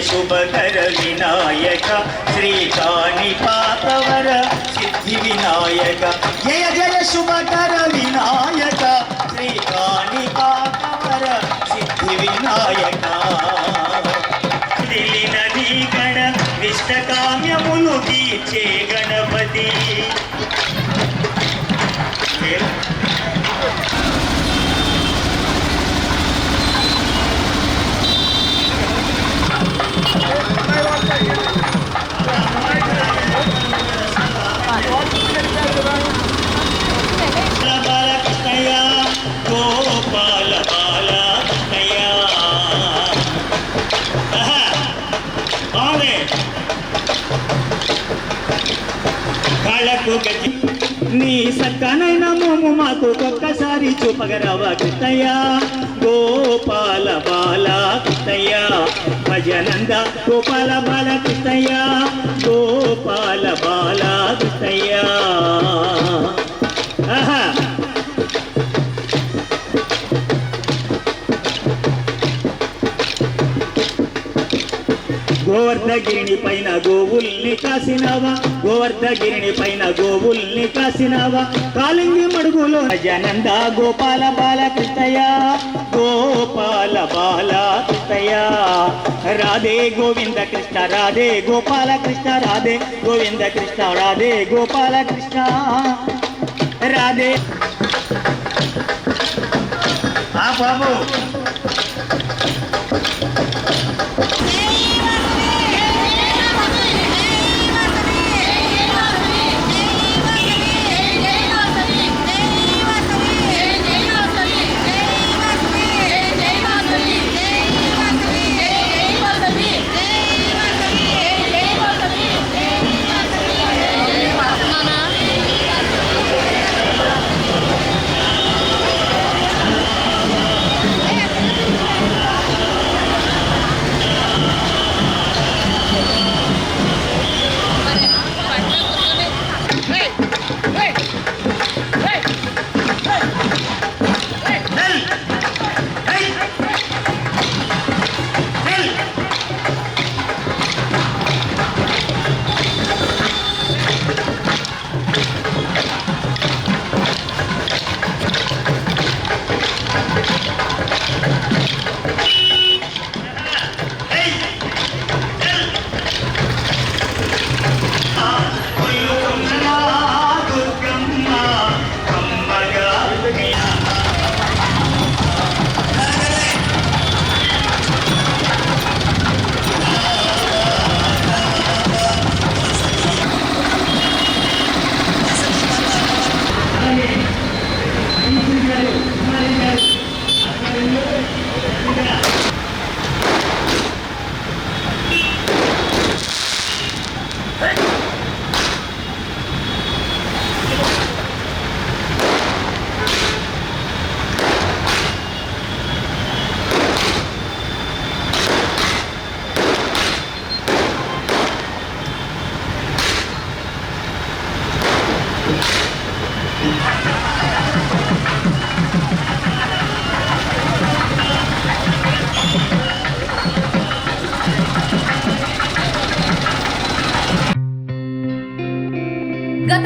శుభకర వినాయక శ్రీకాణి పాతవర సిద్ధి వినాయక. జయ జయ శుభకర వినాయక శ్రీకాణి పాతవర సిద్ధి వినాయక. కళ్ళకు గచ్చి నీ సక్కనైన మోము మాకు ఒక్కసారి చూపగరవ కృష్ణయ్య గోపాల బాల కృష్ణయ్య భజనంద గోపాల బాల కృష్ణయ్య గోవర్ధగిరిని పైన గోవుల్ని కాసినావా? గోవర్ధగిరిని పైన గోవుల్ని కాసినావా? కాలింగి మడుగులో జనంద గోపాల బాల కృష్ణయ్య గోపాల బాల కృష్ణయ్య రాధే గోవింద కృష్ణ రాధే గోపాల కృష్ణ రాధే గోవింద కృష్ణ రాధే గోపాల కృష్ణ. రాధే. ఆ బాబు.